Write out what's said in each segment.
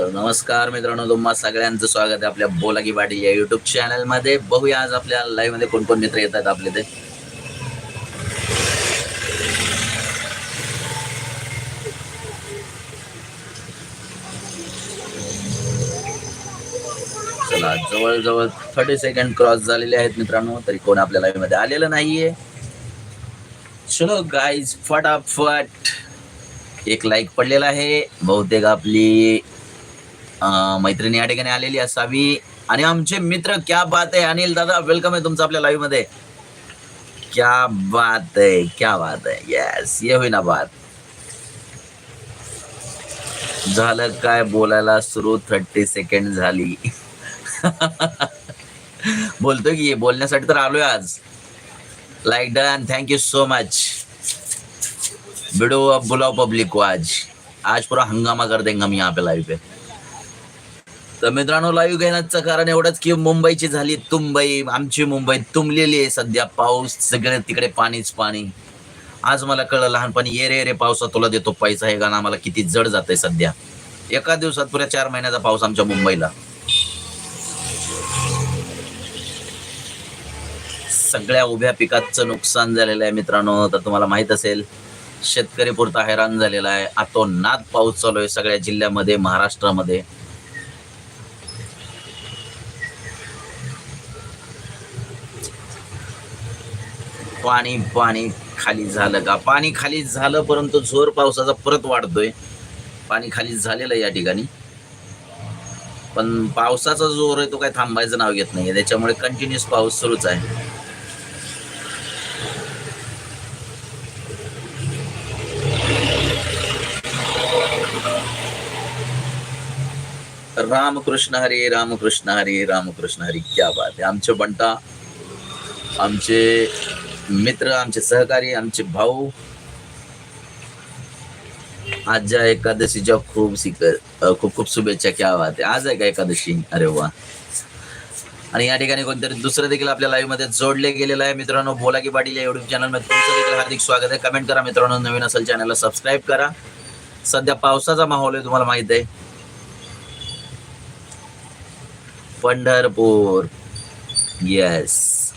तर नमस्कार मित्रांनो तुम्हा सगळ्यांचं स्वागत आहे आपल्या बोलागी पाटील या युट्यूब चॅनलमध्ये. बघूया आज आपल्या लाईव्हमध्ये कोण कोण मित्र येतात आपले ते. चला जवळजवळ थर्टी सेकंड क्रॉस झालेले आहेत मित्रांनो तरी कोण आपल्या लाईव्हमध्ये आलेलं नाहीये. चलो गाईज फटाफट एक लाईक पडलेला आहे. बहुतेक आपली मैत्रिणी या ठिकाणी आलेली असावी. आणि आमचे मित्र क्या बात आहे. अनिल दादा वेलकम आहे तुमचं आपल्या लाईव्हमध्ये. क्या बात आहे क्या बात आहे. येस ये होईना बात. झालं काय बोलायला सुरू? थर्टी सेकंड झाली. बोलतोय की बोलण्यासाठी तर आलोय आज. Like done thank you so much video अब बुलाओ पब्लिक को आज. आज पूरा हंगामा कर देंगे हम यहाँ पे लाइव पे. तर मित्रांनो लाईव्ह घेण्याचं कारण एवढंच की मुंबईची झाली तुंबई. आमची मुंबई तुंबलेली आहे सध्या. पाऊस सगळे तिकडे पाणीच पाणी. आज मला कळलं लहानपणी ये रे रे पावसा तुला देतो पैसा. हे गाणं आम्हाला किती जड जात आहे सध्या. एका दिवसात पुऱ्या चार महिन्याचा पाऊस आमच्या मुंबईला. सगळ्या उभ्या पिकाचं नुकसान झालेलं आहे मित्रांनो. तर तुम्हाला माहीत असेल शेतकरी पुरता हैराण झालेला आहे. अतोनात पाऊस चालू आहे सगळ्या जिल्ह्यामध्ये महाराष्ट्रामध्ये. पाणी पाणी खाली झालं का? पाणी खाली झालं परंतु जोर पावसाचा परत वाढतोय. पाणी खाली झालेलं आहे या ठिकाणी. पण पावसाचा जोर आहे तो काही थांबायचं नाव घेत नाहीये. त्याच्यामुळे कंटिन्युअस पाऊस सुरूच आहे. रामकृष्ण हरी रामकृष्ण हरी रामकृष्ण हरी. क्या बात आहे. आमचे बंटा आमचे मित्र आमचे सहकारी आमचे भाऊ. आजच्या एकादशीच्या खूप सिकर खूप खूप शुभेच्छा क्या वा आज आहे का एकादशी? अरे वा. आणि या ठिकाणी कोणतरी दुसरं देखील आपल्या लाईव्हमध्ये जोडले गेलेलं आहे. मित्रांनो बोला की पाटील या युट्यूब चॅनलमध्ये तुमचं देखील हार्दिक स्वागत आहे. कमेंट करा मित्रांनो नवीन असेल चॅनलला सबस्क्राईब करा. सध्या पावसाचा माहोल आहे तुम्हाला माहीत आहे. पंढरपूर. येस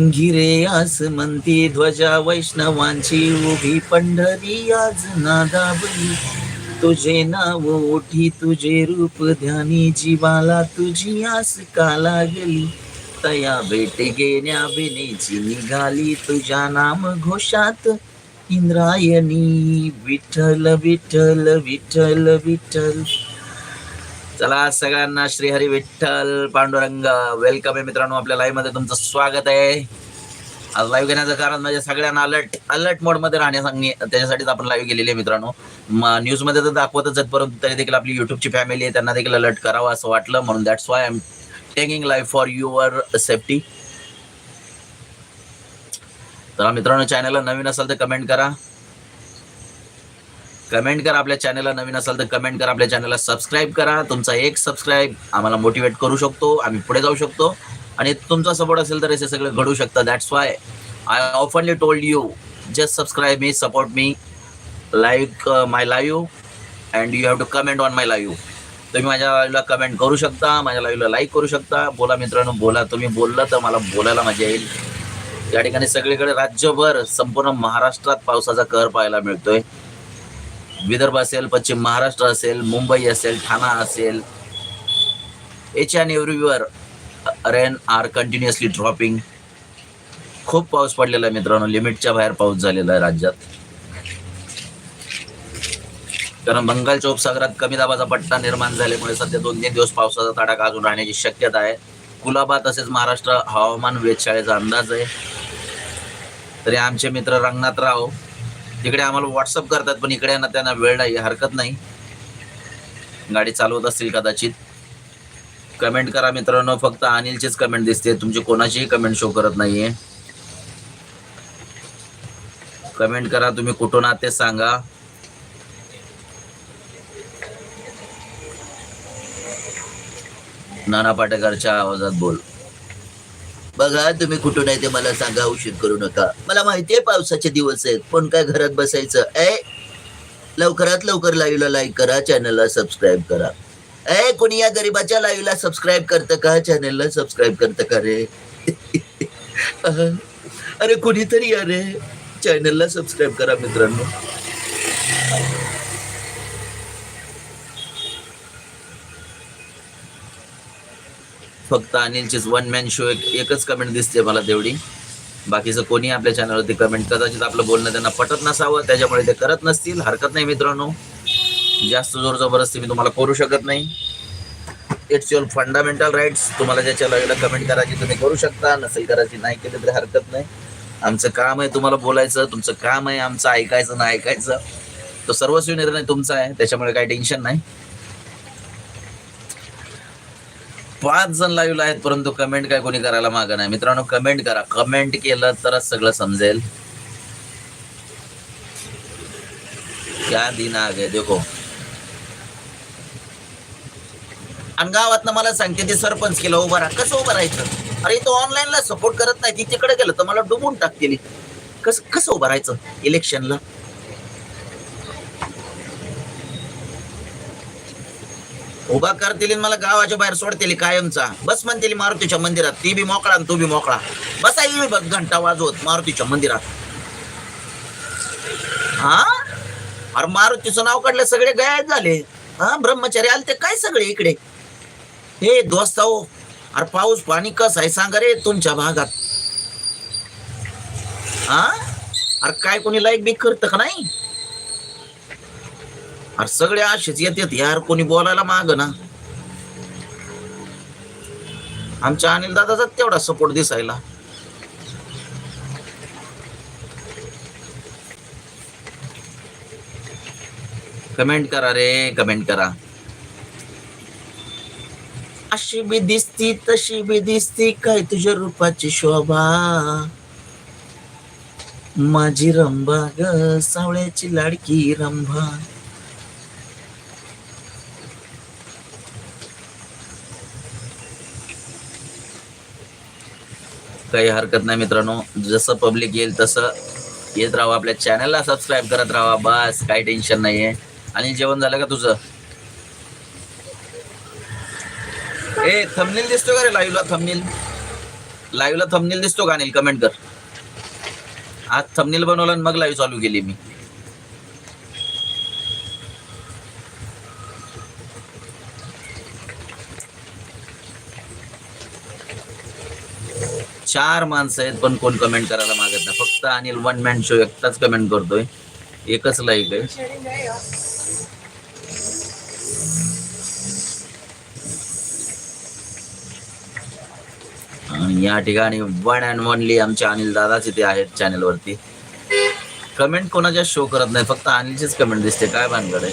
गिरे आसमंती ध्वजा वैष्णवांची उभी पंढरी आज नादाबली. तुझे नाव ओठी तुझे रूप ध्यानी जीवाला तुझी आस का लागली? तया भेट घेण्या विनेची निघाली तुझ्या नाम घोषात. इंद्रायणी विठ्ठल विठ्ठल विठ्ठल विठ्ठल. चला सगळ्यांना श्री हरी विठ्ठल पांडुरंग वेलकम आहे मित्रांनो आपल्या लाईव्हमध्ये तुमचं स्वागत आहे. आज लाईव्ह घेण्याचं कारण म्हणजे सगळ्यांना अलर्ट अलर्ट मोडमध्ये राहण्यासाठी त्याच्यासाठीच आपण लाईव्ह गेलेली आहे मित्रांनो. न्यूजमध्ये तर दाखवतच आहेत परंतु तरी देखील आपली युट्यूबची फॅमिली आहे त्यांना देखील अलर्ट करावं असं वाटलं म्हणून that's why I'm taking life for your safety तर मित्रांनो चॅनलला नवीन असाल तर कमेंट करा. कमेंट करा आपल्या चॅनलला नवीन असाल तर कमेंट करा. आपल्या चॅनलला सबस्क्राईब करा. तुमचा एक सबस्क्राईब आम्हाला मोटिवेट करू शकतो. आम्ही पुढे जाऊ शकतो. आणि तुमचा सपोर्ट असेल तर हे सगळं घडू शकतं that's why I oftenly told you just subscribe me support me like my live and you have to comment on my live तुम्ही माझ्या लाईव्हला कमेंट करू शकता माझ्या लाईव्हला लाईक करू शकता. बोला मित्रांनो बोला. तुम्ही बोललं तर मला बोलायला मजा येईल. या ठिकाणी सगळीकडे राज्यभर संपूर्ण महाराष्ट्रात पावसाचा कहर पाहायला मिळतोय. विदर्भ असेल पश्चिम महाराष्ट्र असेल मुंबई असेल ठाणा असेल each and everywhere rain are continuously dropping खूप पाऊस पडलेला आहे मित्रांनो. लिमिटच्या बाहेर पाऊस झालेला आहे राज्यात. कारण बंगालच्या उपसागरात कमी दाबाचा पट्टा निर्माण झाल्यामुळे सध्या दोन तीन दिवस पावसाचा तडाखा अजून राहण्याची शक्यता आहे. कुलाबा तसेच महाराष्ट्र हवामान वेधशाळेचा अंदाज आहे. तरी आमचे मित्र रंगनाथराव तिकडे आम्हाला व्हॉट्सअप करतात पण इकडे ना त्यांना वेळ नाही हरकत नाही. गाडी चालवत असतील कदाचित. कमेंट करा मित्रांनो फक्त अनिलचीच कमेंट दिसते. तुमची कोणाचीही कमेंट शो करत नाहीये. कमेंट करा तुम्ही कुठून आहात ते सांगा. नाना पाटेकरच्या आवाजात बोल. बघा तुम्ही कुठून आहे ते मला सांगा उशीर करू नका. मला माहितीये पावसाचे दिवस आहेत पण काय घरात बसायचं? ए लवकरात लवकर लाईव्हला लाईक करा चॅनलला सबस्क्राईब करा. ए कोणी या गरीबाच्या लाईव्हला सबस्क्राईब करतं का? चॅनलला सबस्क्राईब करतं का रे? अरे कुणीतरी अरे चॅनलला सबस्क्राईब करा मित्रांनो. फक्त अनिलचीच वन मॅन शो एक एकच कमेंट दिसते मला तेवढी. बाकीचं कोणी आपल्या चॅनलवरती कमेंट कदाचित आपलं बोलणं त्यांना पटत नसावं त्याच्यामुळे ते करत नसतील. हरकत नाही मित्रांनो. जास्त जोर जबरदस्ती मी तुम्हाला करू शकत नाही. इट्स युअर फंडामेंटल राईट्स तुम्हाला ज्याच्या लागेला कमेंट करायची तुम्ही करू शकता. नसेल करायची नाही केली तरी हरकत नाही. आमचं काम आहे तुम्हाला बोलायचं. तुमचं काम आहे आमचं ऐकायचं ना ऐकायचं. तो सर्वस्वी निर्णय तुमचा आहे. त्याच्यामुळे काही टेन्शन नाही. पाच जण लाईव्ह आहेत परंतु कमेंट काय कोणी करायला मागं नाही. मित्रांनो कमेंट करा. कमेंट केलं तरच सगळं समजेल. क्या दिन आ गए देखो. आणि गावात मला सांगते ते सरपंच केलं उभं राहा. कसं उभं राहायचं? अरे तो ऑनलाईनला सपोर्ट करत नाही ती तिकडे गेलं तर मला डुबून टाकतील. कसं कसं उभं राहायचं? इलेक्शनला उभा करतील मला गावाच्या बाहेर सोडतील कायमचा. बस म्हणतील मारुतीच्या मंदिरात. ती बी मोकळा आणि तू बी मोकळा. बसायला मी बघ घंटा वाजवत मारुतीच्या मंदिरात. हा? अरे मारुतीचं नाव काढलं सगळे गायब झाले. हा? ब्रह्मचारी आले ते काय सगळे इकडे? हे दोस्त हो अरे पाऊस पाणी कस आहे सांगा रे तुमच्या भागात. हा? अरे काय कोणी लाईक बी करत का नाही? अरे सगळे असेच येतात यार कोणी बोलायला माग ना. आमच्या अनिल दादाचा तेवढा सपोर्ट दिसायला. कमेंट करा रे कमेंट करा. अशी बी दिसती तशी बी दिसती काय तुझ्या रूपाची शोभा? माझी रंभा ग सावळ्याची लाडकी रंभा. काही हरकत नाही मित्रांनो. जसं पब्लिक येईल तसं येत राहा आपल्या चॅनलला सबस्क्राईब करत राहा. बस काही टेन्शन नाहीये. आणि जेवण झालं का तुझं? ए थंबनेल दिसतो का रे? लाईव्हला थंबनेल लाईव्हला थंबनेल दिसतो का अनिल? कमेंट कर. आज थंबनेल बनवलं आणि मग लाईव्ह चालू केली मी. चार माणसं आहेत पण कोण कमेंट करायला मागत नाही. फक्त अनिल वन मॅन शो एकटाच कमेंट करतोय. एकच लाईक आहे. आणि या ठिकाणी वन अँड ओनली आमचे अनिल दादाच इथे आहेत चॅनल वरती. कमेंट कोणाच्या शो करत नाही फक्त अनिलचीच कमेंट दिसते. काय भानगड आहे?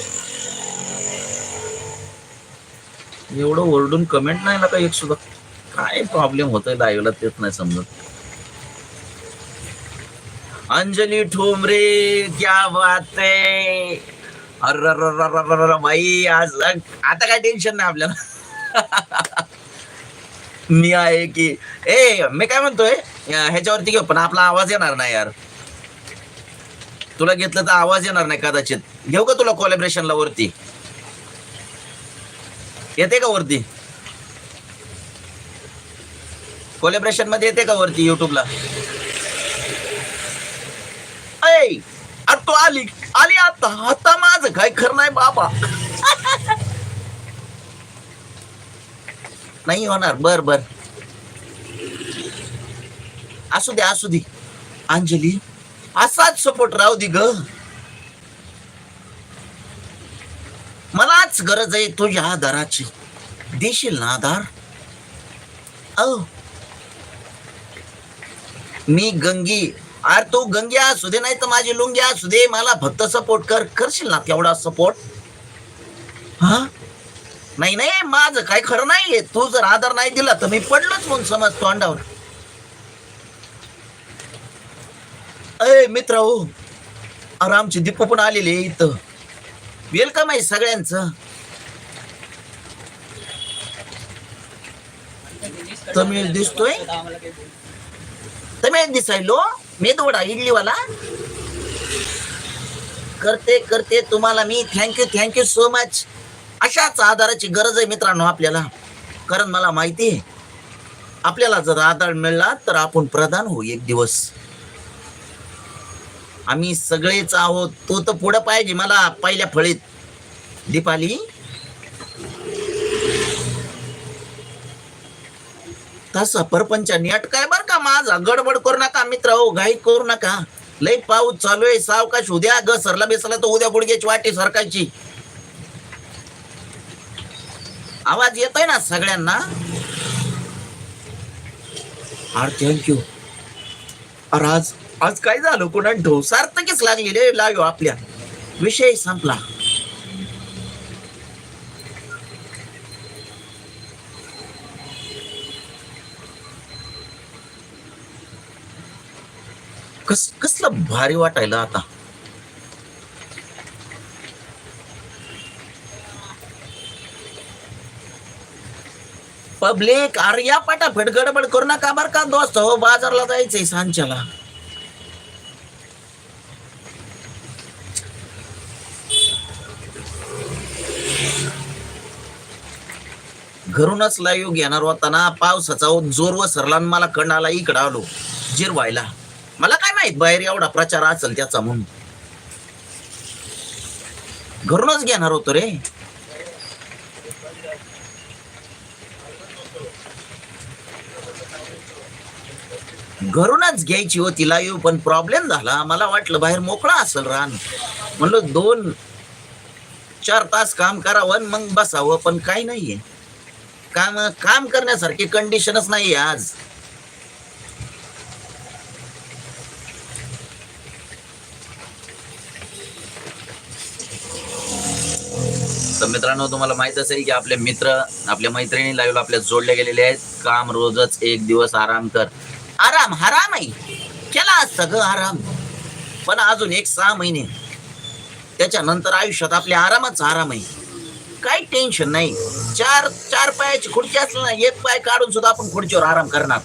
एवढं ओरडून कमेंट नाही ना काही एक सुद्धा? काय प्रॉब्लेम होतोय लाईव्हला तेच नाही समजत. अंजली ठोंबरे क्या बात आहे अर भाई आज आता काय टेन्शन नाही आपल्याला. मी आहे की ए मी काय म्हणतोय? ह्याच्यावरती घेऊ पण आपला आवाज येणार नाही यार. तुला घेतलं तर आवाज येणार नाही कदाचित. घेऊ का तुला कोलॅबरेशनला वरती? येते का वरती? कोलॅबरेशनमध्ये येते का वरती युट्यूबला ऐ तू आली आली आता आता माझं काय खरं नाही बाबा. नाही होणार. बर बर. असू दे असू दे. अंजली असाच सपोर्ट राहू दे ग. मलाच गरज आहे तुझ्या आधाराची. देशील ना आधार? औ मी गंगी. अरे तू गंगी असू दे नाही तर माझी लुंगी असू दे. मला फक्त सपोर्ट कर. करशील ना तेवढा सपोर्ट हा? नाही नाही. माझं काय खरं नाहीये. तू जर आधार नाही दिला तर मी पडलोच म्हणून समज तोंडावर अय मित्र हो अरे आमचे दीपू पण आलेले इथं. वेलकम आहे सगळ्यांचं. तमिळ दिसतोय? तमिळ दिसायलो. मेदवडा इडलीवाला. करते करते तुम्हाला मी thank you thank you so much अशाच आधाराची गरज आहे मित्रांनो आपल्याला. कारण मला माहिती आहे आपल्याला जर आधार मिळला तर आपण प्रधान होऊ एक दिवस. आम्ही सगळेच आहोत तो तर पुढं पाहिजे मला पहिल्या फळीत. दीपाली तसा परपंच अटकाय काय बर का माझा. गडबड करू नका मित्र हो घाई करू नका. लय पाऊस चालू आहे सावकाश उद्या ग सरला बेसला तर उद्या गुडघ्याची वाटे सरकायची आवाज येतोय ना सगळ्यांना? अरे थँक्यू अरे आज आज काय झालं? कोणा ढोसार तकीच लागली रे? आपल्या. विषय संपला. कस कसलं भारी वाटायला आता? पब्लिक अरे या पटाफट गडबड करू नका बर का दोस्त. हो बाजारला जायचंय सांच्याला. घरूनच लाईव्ह घेणार होताना पावसाचा जोर व सरला आणि मला कणाला इकडं आलो जिरवायला. मला काय माहीत बाहेर एवढा प्रचार असेल त्याचा म्हणून. घरूनच घेणार होतो रे. घरूनच घ्यायची होती लाईव्ह पण प्रॉब्लेम झाला. मला वाटलं बाहेर मोकळा असेल रान. म्हणलं दोन चार तास काम करावं आणि मग बसावं पण काही नाहीये. काम काम करण्यासारखी कंडिशनच नाहीये आज. तर मित्रांनो तुम्हाला माहीत असेल की आपले मित्र आपल्या मैत्रिणी लाईव्ह आपल्या जोडले गेलेले आहेत. काम रोजच एक दिवस आराम कर. आराम हराम आहे केला सगळं आराम. पण अजून एक सहा महिने. त्याच्यानंतर आयुष्यात आपल्या आरामच आराम आहे काही टेन्शन नाही. चार चार पायाची खुर्ची असली ना एक पाय काढून सुद्धा आपण खुर्चीवर आराम करणार.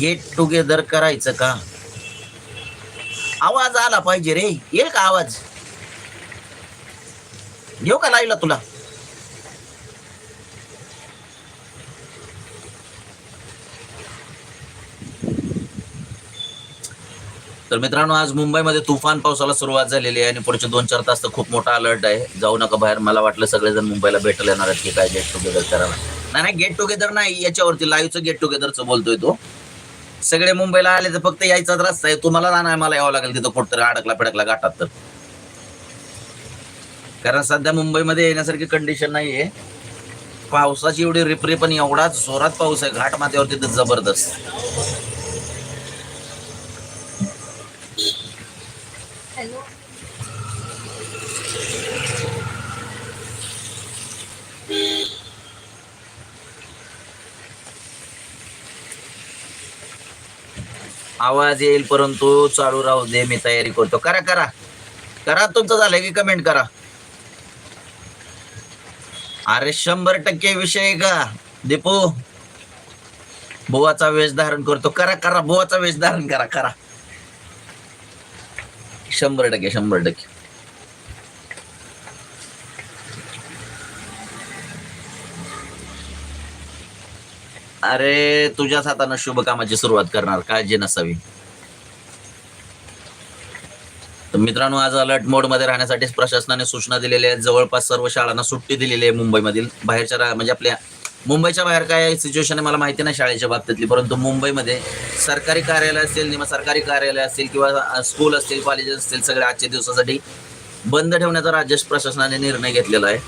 गेट टुगेदर करायचं का? आवाज आला पाहिजे रे. येईल का आवाज? घेऊ का लाईला तुला? तर मित्रांनो आज मुंबईमध्ये तुफान पावसाला सुरुवात झालेली आहे आणि पुढचे दोन चार तास तर खूप मोठा अलर्ट आहे. जाऊ नका बाहेर. मला वाटलं सगळेजण मुंबईला भेटले येणार आहेत की काय गेट टुगेदर करायला. नाही नाही गेट टुगेदर नाही. याच्यावरती लाईव्हचं गेट टुगेदरचं बोलतोय तो. सगळे मुंबईला आले तर फक्त यायचाच रस्ता आहे. तुम्हाला नाही मला यावं लागेल तिथं कुठतरी अडकला पिडकला गाठात तर. कारण सध्या मुंबईमध्ये येण्यासारखी कंडिशन नाहीये. पावसाची एवढी रिपरी पण एवढाच जोरात पाऊस आहे. घाट माथ्यावरती तर जबरदस्त. आवाज येईल परंतु चालू राहू दे मी तयारी करतो. करा करा. करा तुमचं झालंय की कमेंट करा. अरे शंभर टक्के विषय आहे का? दीपू बुवाचा वेश धारण करतो. करा करा बुवाचा वेश धारण करा करा. शंभर टक्के शंभर टक्के. अरे तुझ्याच हातानं शुभकामाची सुरुवात करणार. काळजी नसावी. मित्रांनो आज अलर्ट मोडमध्ये राहण्यासाठी प्रशासनाने सूचना दिलेल्या आहेत. जवळपास सर्व शाळांना सुट्टी दिलेली आहे मुंबईमधील. बाहेरच्या रा- म्हणजे आपल्या मुंबईच्या बाहेर काय सिच्युएशन आहे मला माहिती नाही शाळेच्या बाबतीतली. परंतु मुंबईमध्ये सरकारी कार्यालय असतील निम सरकारी कार्यालय असतील किंवा स्कूल असतील कॉलेजेस असतील सगळे आजच्या दिवसासाठी बंद ठेवण्याचा राज्य प्रशासनाने निर्णय घेतलेला आहे.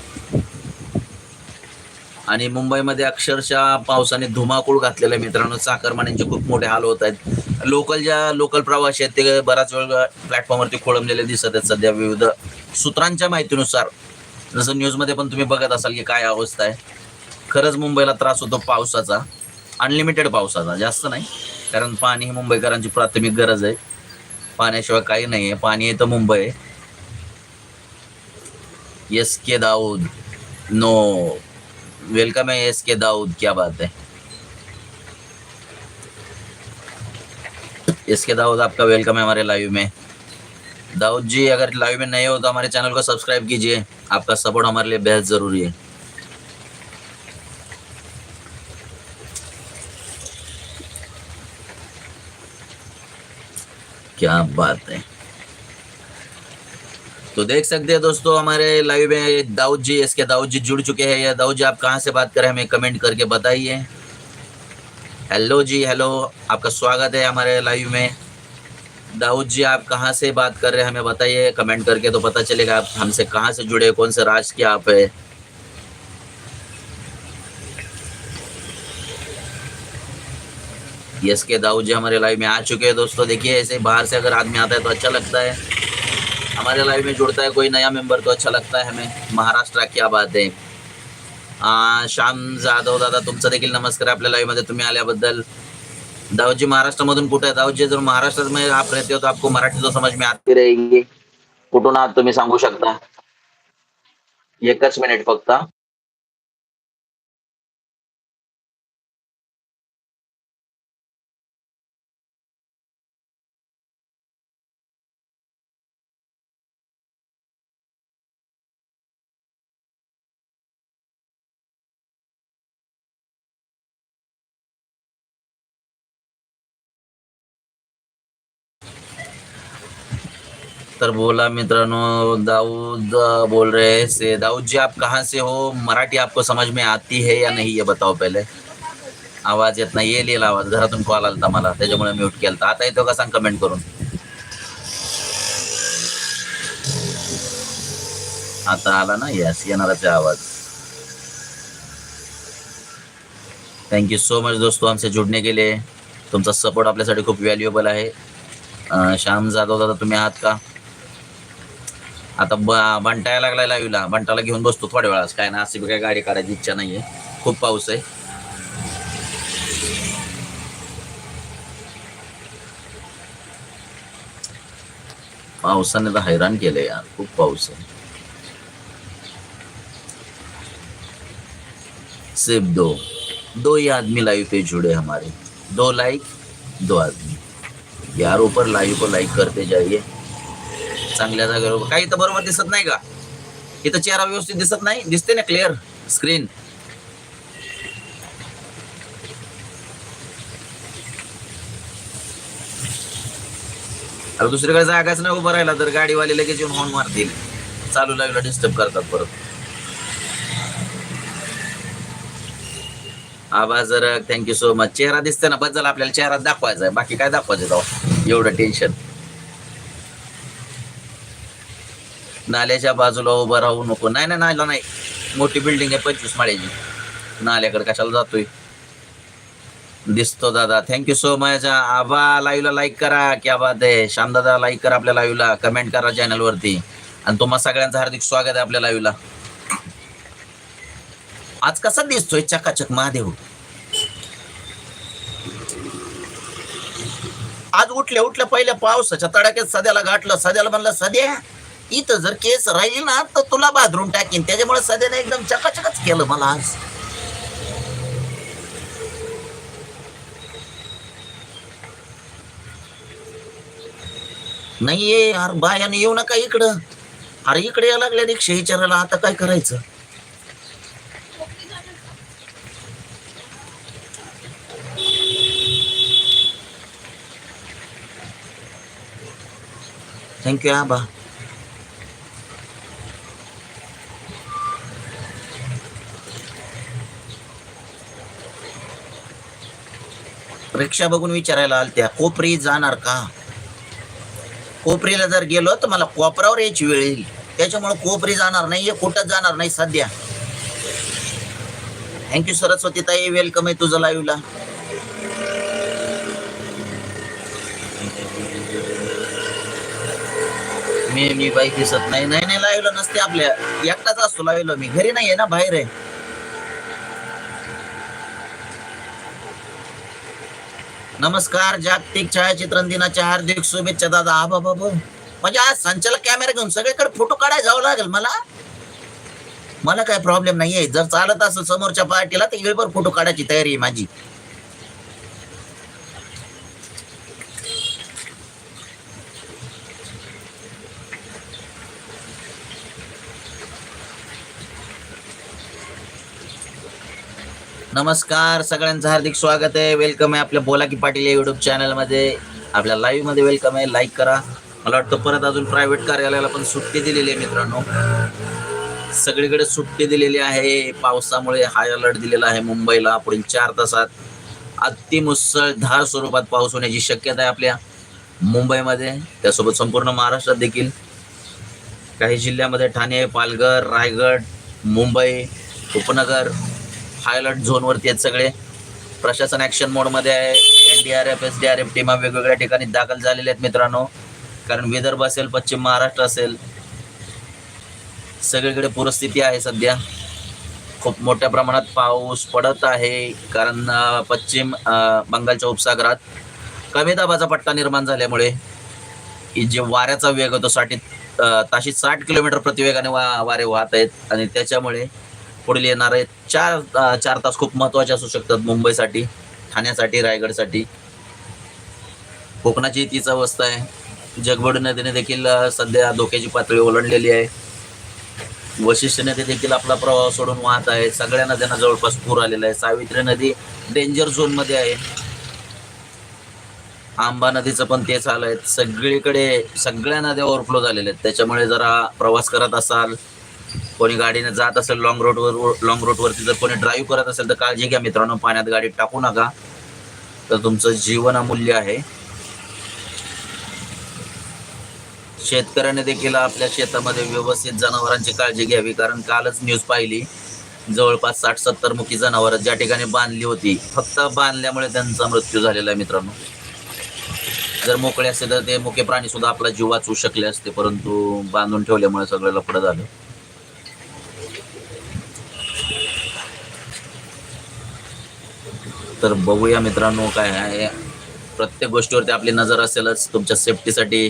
आणि मुंबईमध्ये अक्षरशः पावसाने धुमाकूळ घातलेला आहे मित्रांनो. चाकरमान्यांचे खूप मोठे हाल होत आहेत. लोकल ज्या लोकल प्रवासी आहेत ते बराच वेळ प्लॅटफॉर्मवरती खोळंबलेले दिसत आहेत सध्या विविध सूत्रांच्या माहितीनुसार. जसं न्यूजमध्ये पण तुम्ही बघत असाल की काय अवस्था आहे. खरंच मुंबईला त्रास होतो पावसाचा अनलिमिटेड पावसाचा जास्त नाही. कारण पाणी ही मुंबईकरांची प्राथमिक गरज आहे. पाण्याशिवाय काही नाही आहे पाणी येतं Mumbai. S K Dawood. No welcome आहे एस के दाऊद. क्या बात आहे. एस के दाऊद आपका वेलकम है हमारे लाइव में। दाऊद जी, अगर लाइव में नए हो तो हमारे चैनल को सब्सक्राइब कीजिए। आपका सपोर्ट हमारे लिए बेहद ज़रूरी है। क्या बात है। तो देख सकते हैं दोस्तों, हमारे लाइव में दाऊद जी, इसके दाऊद जी जुड़ चुके हैं। या दाऊद जी, आप कहाँ से बात कर, हमें कमेंट करके बताइए। हेलो जी हेलो। आपका स्वागत है हमारे लाइव में। दाऊद जी आप कहाँ से बात कर रहे हैं? हमें बताइए कमेंट करके तो पता चलेगा आप हमसे कहाँ से जुड़े कौन से राष्ट्र के आप है? यस के दाऊद जी हमारे लाइव में आ चुके हैं दोस्तों। देखिए ऐसे बाहर से अगर आदमी आता है तो अच्छा लगता है। हमारे लाइव में जुड़ता है कोई नया मेंबर तो अच्छा लगता है हमें। महाराष्ट्र क्या बात अं, श्याम जाधव दादा तुमचं देखील नमस्कार. आपल्या लाईव्हमध्ये तुम्ही आल्याबद्दल. दाऊजी महाराष्ट्रामधून कुठे आहे? जर महाराष्ट्रात में आप रहते हो तो आपको मराठी तो समझ में आती रहेगी कुठून आहात तुम्ही सांगू शकता? एकच मिनिट फक्त. तर बोला मित्रांनो दाऊद बोल रहे से। दाऊद जी आप कहाँ से हो? मराठी आपको समझ में आती है या नहीं ये बताओ पहले। आवाज येत नाही येईल येईल आवाज। घरातून कॉल आला होता मला। त्याच्यामुळे म्यूट केलता। आता येतो का सांग कमेंट करून? आता आला ना यस येणाराचा आवाज. थँक्यू सो मच दोस्तों आमचे जुड़ने गेले तुमचा सपोर्ट आपल्यासाठी खूप व्हॅल्युएबल आहे. श्याम जाधव दादा तुम्ही आहात का? आता ब बंटायला लागलाय लाईव्हला. बंटाला घेऊन बसतो थोड्या वेळास. काय ना अशी काय गाडी काढायची इच्छा नाहीये. खूप पाऊस आहे. पावसाने तर हैराण केलंय यार. खूप पाऊस आहे. सिर्फ दो. दो ही आदमी लाइव पे जुड़े हमारे. दो लाइक दो आदमी. यार ऊपर लाईव्ह को लाईक करते जाइए. चांगल्या जागेवर काही तर बरोबर दिसत नाही का? इथं चेहरा व्यवस्थित दिसत नाही? दिसते ना क्लिअर स्क्रीन अरे दुसरीकडे जागाच नाही उभं राहिला तर गाडीवाले लगेच येऊन हॉर्न मारतील. चालू लागला डिस्टर्ब करतात परत. आवाज जर थँक्यू सो मच चेहरा दिसते ना बद्दल आपल्याला चेहरा दाखवायचा आहे. बाकी काय दाखवायचं एवढं टेन्शन नाल्याच्या बाजूला उभं राहू नको. नाही नाही नाला नाही. मोठी बिल्डिंग आहे पंचवीस माळ्याची. नाल्याकडे कशाला जातोय? दिसतो दादा. थँक्यू सो मच आबा लाईव्हला लाईक करा. क्या बात आहे. श्याम दादा लाईक करा आपल्या लाईव्हला कमेंट करा चॅनल वरती. आणि तुम्हा सगळ्यांचं हार्दिक स्वागत आहे आपल्या लाईव्हला आज कसा दिसतोय? चकाचक महादेव. आज उठल्या उठल्या पहिल्या पावसाच्या तडाक्यात सध्याला गाठलं सध्याला म्हणलं सध्या. इथं जर केस राहील ना तर तुला बाथरूम टाकीन. त्याच्यामुळे सध्याने एकदम चकाचकच केलं मला आज. नाहीये यार बायाने येऊ नका इकडं. अरे इकडे या लागल्या रिक्षा विचारायला आता काय करायचं? थँक्यू आबा. रिक्षा बघून विचारायला आलत्या कोपरी जाणार का? कोपरीला जर गेलो तर मला कोपरावर यायची वेळ येईल. त्याच्यामुळे कोपरी जाणार नाहीये कुठंच जाणार नाही सध्या. थँक्यू सरस्वती ताई वेलकम आहे तुझं लाईव्हला. मी मी बाई दिसत नाही. नाही नाही लाईव्हला नसते आपल्या. एकटाच असतो लाईव्हला मी. घरी नाही आहे ना बाहेर आहे. नमस्कार जागतिक छायाचित्रण दिनाच्या हार्दिक शुभेच्छा दादा. आबा बाबा म्हणजे आज संचालक कॅमेरा घेऊन सगळीकडे फोटो काढायला जावं लागेल मला? मला काय प्रॉब्लेम नाहीये. जर चालत असेल समोरच्या पार्टीला तर वेळभर फोटो काढायची तयारी आहे माझी. नमस्कार सगळ्यांचं हार्दिक स्वागत आहे. वेलकम आहे आपल्या बोला की पाटील या युट्यूब चॅनलमध्ये आपल्या लाईव्हमध्ये वेलकम आहे. लाईक करा. मला वाटतं परत अजून प्रायव्हेट कार्यालयाला पण सुट्टी दिलेली आहे मित्रांनो. सगळीकडे सुट्टी दिलेली आहे. पावसामुळे हाय अलर्ट दिलेला आहे मुंबईला पुढील चार तासात. अतिमुसळधार स्वरूपात पाऊस होण्याची शक्यता आहे आपल्या मुंबईमध्ये. त्यासोबत संपूर्ण महाराष्ट्रात देखील. काही जिल्ह्यामध्ये ठाणे पालघर रायगड मुंबई उपनगर हाय अलर्ट झोनवरती आहेत सगळे. प्रशासन ॲक्शन मोडमध्ये आहे. N D R F S D R F टीमा वेगवेगळ्या ठिकाणी दाखल झालेल्या आहेत मित्रांनो. कारण विदर्भ असेल पश्चिम महाराष्ट्र असेल. सगळीकडे पूरस्थिती आहे सध्या. खूप मोठ्या प्रमाणात पाऊस पडत आहे. कारण पश्चिम बंगालच्या उपसागरात कमी दाबाचा पट्टा निर्माण झाल्यामुळे की जे वाऱ्याचा वेग होतो साठी ताशी साठ किलोमीटर प्रतिवेगाने वा वारे वाहत आहेत. आणि त्याच्यामुळे पुढील येणारे चार चार तास खूप महत्त्वाचे असू शकतात मुंबईसाठी ठाण्यासाठी रायगडसाठी. कोकणाची तीच अवस्था आहे. जगबुडी नदीने देखील सध्या धोक्याची पातळी ओलांडलेली आहे. वशिष्ठ नदी देखील आपला प्रवाह सोडून वाहत आहे सगळ्या नद्यांना जवळपास पूर आलेला आहे. सावित्री नदी डेंजर झोनमध्ये आहे. आंबा नदीचं पण तेच आलंय सगळीकडे सगळ्या नद्या ओव्हरफ्लो झालेल्या आहेत. त्याच्यामुळे जरा प्रवास करत असाल कोणी गाडीने जात असेल लॉंग रोडवर लॉंग रोडवरती जर कोणी ड्राईव्ह करत असेल तर काळजी घ्या मित्रांनो पाण्यात गाडी टाकू नका. तर तुमचं जीवन अमूल्य आहे. शेतकऱ्याने देखील आपल्या शेतामध्ये व्यवस्थित जनावरांची काळजी घ्यावी कारण कालच न्यूज पाहिली जवळपास साठ सत्तर मुखी जनावरं ज्या ठिकाणी बांधली होती फक्त बांधल्यामुळे त्यांचा मृत्यू झालेला आहे मित्रांनो. जर मोकळे असते तर ते मुके प्राणी सुद्धा आपला जीव वाचवू शकले असते परंतु बांधून ठेवल्यामुळे सगळ्याला पुढे झालं. तर बघूया मित्रांनो काय आहे. प्रत्येक गोष्टीवरती आपली नजर असेलच. तुमच्या सेफ्टीसाठी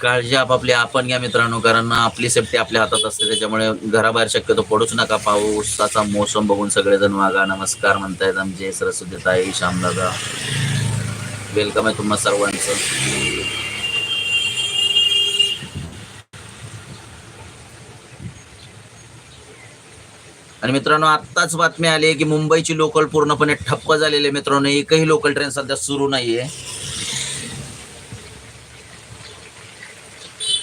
काळजी आपापली आपण घ्या मित्रांनो कारण आपली सेफ्टी आपल्या हातात असते. त्याच्यामुळे घराबाहेर शक्यतो पडूच नका. पाऊसाचा मोसम बघून सगळेजण वागा. नमस्कार म्हणतायत आमचे सरस्वती ताई श्यामदादा. वेलकम आहे तुम्हा सर्वांचं. आणि मित्रांनो आत्ताच बातमी आली आहे की मुंबईची लोकल पूर्णपणे ठप्प झालेली आहे. मित्रांनो एकही लोकल ट्रेन सध्या सुरू नाहीये.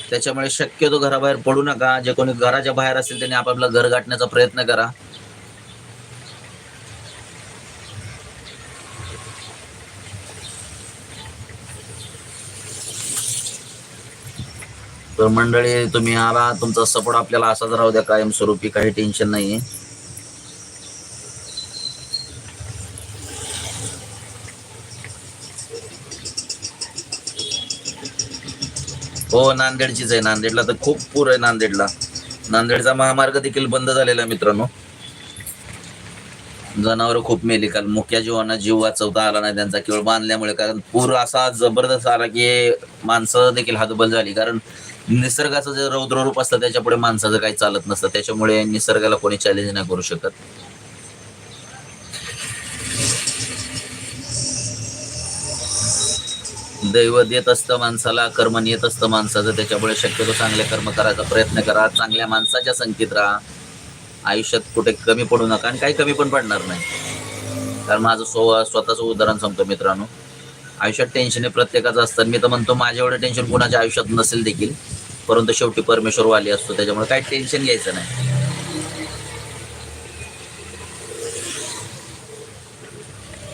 त्याच्यामुळे शक्यतो घराबाहेर पडू नका. जे कोणी घराच्या बाहेर असेल त्यांनी आपापलं घर गाठण्याचा प्रयत्न करा. तर मंडळी तुम्ही आला. तुमचा सपोर्ट आपल्याला असाच राहू द्या. कायमस्वरूपी काही टेन्शन नाहीये. हो नांदेडचीच आहे. नांदेडला तर खूप पूर आहे नांदेडला. नांदेडचा महामार्ग देखील बंद झालेला आहे मित्रांनो. जनावर खूप मेली. काल मुख्या जीवांना जीव वाचवता आला नाही त्यांचा. केवळ बांधल्यामुळे कारण पूर असा जबरदस्त आला की माणसं देखील हातबल झाली. कारण निसर्गाचं जे रौद्र रूप असतं त्याच्यापुढे माणसाचं काही चालत नसतं. त्याच्यामुळे निसर्गाला कोणी चॅलेंज नाही करू शकत. दैव देत असतं माणसाला कर्म येत असतं माणसाचं त्याच्यामुळे शक्यतो चांगले कर्म करायचा प्रयत्न करा चांगल्या माणसाच्या संगतीत राहा. आयुष्यात कुठे कमी पडू नका आणि काही कमी पण पडणार नाही. कारण माझं स्व स्वतःचं उदाहरण सांगतो मित्रांनो. आयुष्यात टेन्शन हे प्रत्येकाचं असतं. मी तर म्हणतो माझ्या एवढं टेन्शन कुणाच्या आयुष्यात नसेल देखील. परंतु शेवटी परमेश्वर वाली असतो त्याच्यामुळे काही टेन्शन घ्यायचं नाही.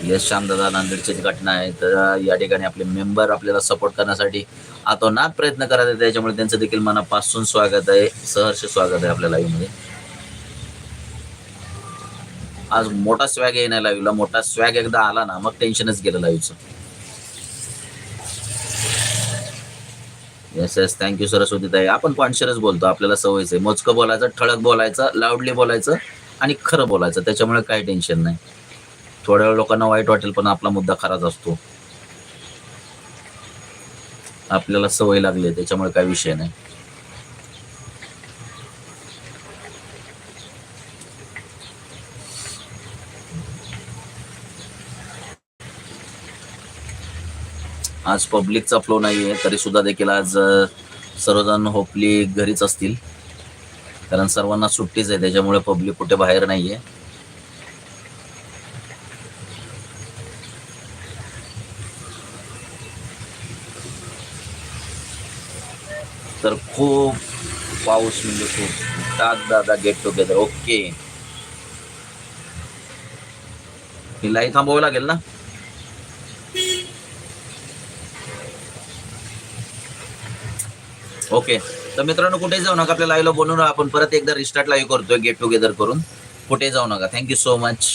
यश श्यामदादा नांदेडचे घटना आहे तर या ठिकाणी आपले मेंबर आपल्याला सपोर्ट करण्यासाठी आतोनात प्रयत्न करत आहे त्याच्यामुळे त्यांचं देखील मनापासून स्वागत आहे. सहर्ष स्वागत आहे आपल्या लाईव्हमध्ये आज मोठा स्वॅग येणार लाईव्हला मोठा स्वॅग एकदा आला ना मग टेन्शनच गेलं लाईव्हचं yes yes thank you Saraswati ताई आपण कॉन्शियस बोलतो. आपल्याला सवयच आहे. मोजकं बोलायचं ठळक बोलायचं लाऊडली बोलायचं आणि खरं बोलायचं. त्याच्यामुळे काही टेन्शन नाही. थोड्या वेळ लोकांना वाईट वाटेल पण आपला मुद्दा खराच असतो. आपल्याला सवय लागली आहे, त्याच्यामुळे काही विषय नाही. आज पब्लिकचा फ्लो नाहीये तरी सुद्धा देखील आज सर्वजण होपली घरीच असतील. कारण सर्वांना सुट्टीच आहे त्याच्यामुळे पब्लिक कुठे बाहेर नाहीये. तर खूप पाऊस म्हणजे खूप. टाक दादा गेट टुगेदर ओके हिलाही थांबावं लागेल ना? ओके तर मित्रांनो कुठे जाऊ नका. आपल्या लाईव्हला बनवून आपण परत एकदा रिस्टार्ट लाईव्ह करतोय. गेट टुगेदर करून. कुठे जाऊ नका. Thank you so much